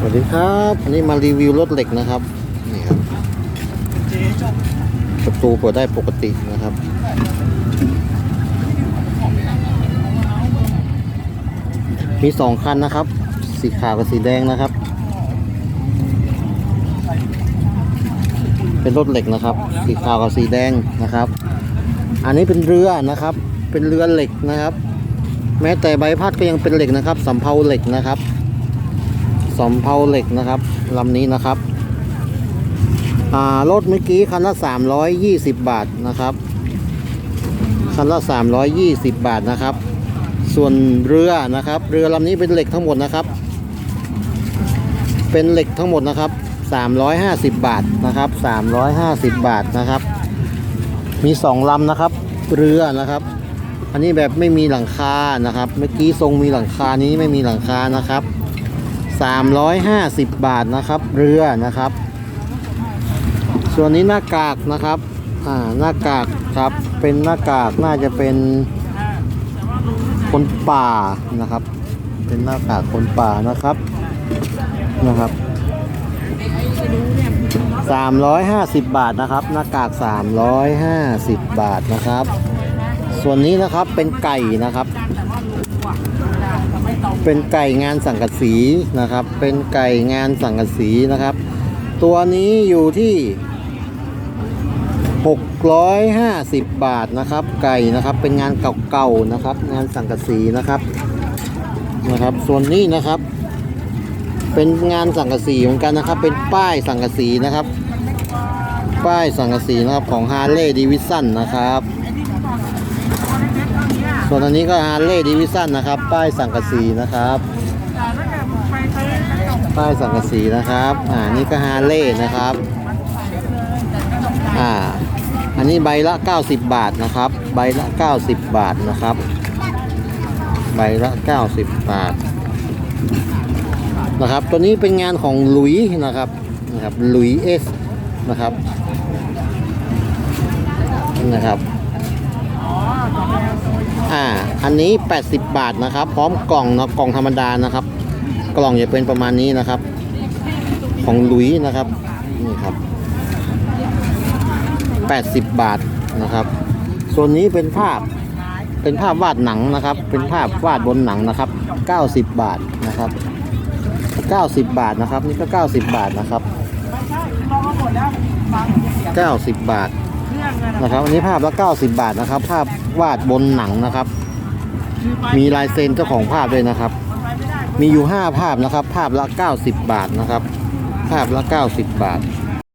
สวัสดีครับอันนี้มารีวิวรถเหล็กนะครับนี่ครับประตูเปิดได้ปกตินะครับมีสองคันนะครับ สีขาวกับสีแดงนะครับ เป็นรถเหล็กนะครับ สีขาวกับสีแดงนะครับ อันนี้เป็นเรือนะครับ เป็นเรือเหล็กนะครับ แม้แต่ใบพัดก็ยังเป็นเหล็กนะครับสำเภาเหล็กนะครับ สำเภาเหล็กนะครับลำนี้นะครับอ่ารถเมื่อกี้คันละ 320 บาทนะครับ คันละ 320 บาทนะครับ ส่วนเรือนะครับ เรือลำนี้เป็นเหล็กทั้งหมดนะครับ เป็นเหล็กทั้งหมดนะครับ 350 บาทนะครับ 350 บาทนะครับ มีสองลำนะครับ เรือนะครับ อันนี้แบบไม่มีหลังคานะครับ เมื่อกี้ทรงมีหลังคานี้ไม่มีหลังคานะครับ 350 บาทนะครับเรือนะครับ ส่วนนี้หน้ากากนะครับอ่าหน้ากากครับเป็นหน้ากากน่าจะเป็นคนป่านะครับ เป็นหน้ากากคนป่านะครับนะครับ350 บาทนะครับ หน้ากาก 350 บาทนะครับ ส่วนนี้นะครับเป็นไก่นะครับ เป็นไก่งานสังกะสีนะครับ เป็นไก่งานสังกะสีนะครับ ตัวนี้อยู่ที่ 650 บาทนะครับ ไก่นะครับ เป็นงานเก่าๆนะครับ งานสังกะสีนะครับนะครับ ส่วนนี้นะครับ เป็นงานสังกะสีเหมือนกันนะครับ เป็นป้ายสังกะสีนะครับ ป้ายสังกะสีนะครับของ Harley Davidson นะครับ ส่วนอันนี้ก็ Harley Davidson นะครับ ป้ายสังกะสีนะครับ ป้ายสังกะสีนะครับ อ่า นี่ก็ Harley นะครับ อ่า อันนี้ใบละ 90 บาทนะครับ ใบละ 90 บาทนะครับ ใบละ 90 บาท นะครับ ตัวนี้เป็นงานของหลุยนะครับ นะครับหลุยเอสนะครับ นะครับ อันนี้ 80 บาทนะครับ พร้อมกล่องนะกล่องธรรมดานะครับ กล่องจะเป็นประมาณนี้นะครับ ของลุยนะครับนี่ครับ 80 บาทนะครับ ส่วนนี้เป็นภาพเป็นภาพวาดหนังนะครับ เป็นภาพวาดบนหนังนะครับ 90 บาทนะครับ 90 บาทนะครับ นี่ก็ 90 บาทนะครับ 90 บาทนะครับอันนี้ภาพละ 90 บาทนะครับ ภาพวาดบนหนังนะครับ มีลายเซ็นเจ้าของภาพด้วยนะครับ มีอยู่ 5 ภาพนะครับ ภาพละ 90 บาทนะครับ ภาพละ 90 บาท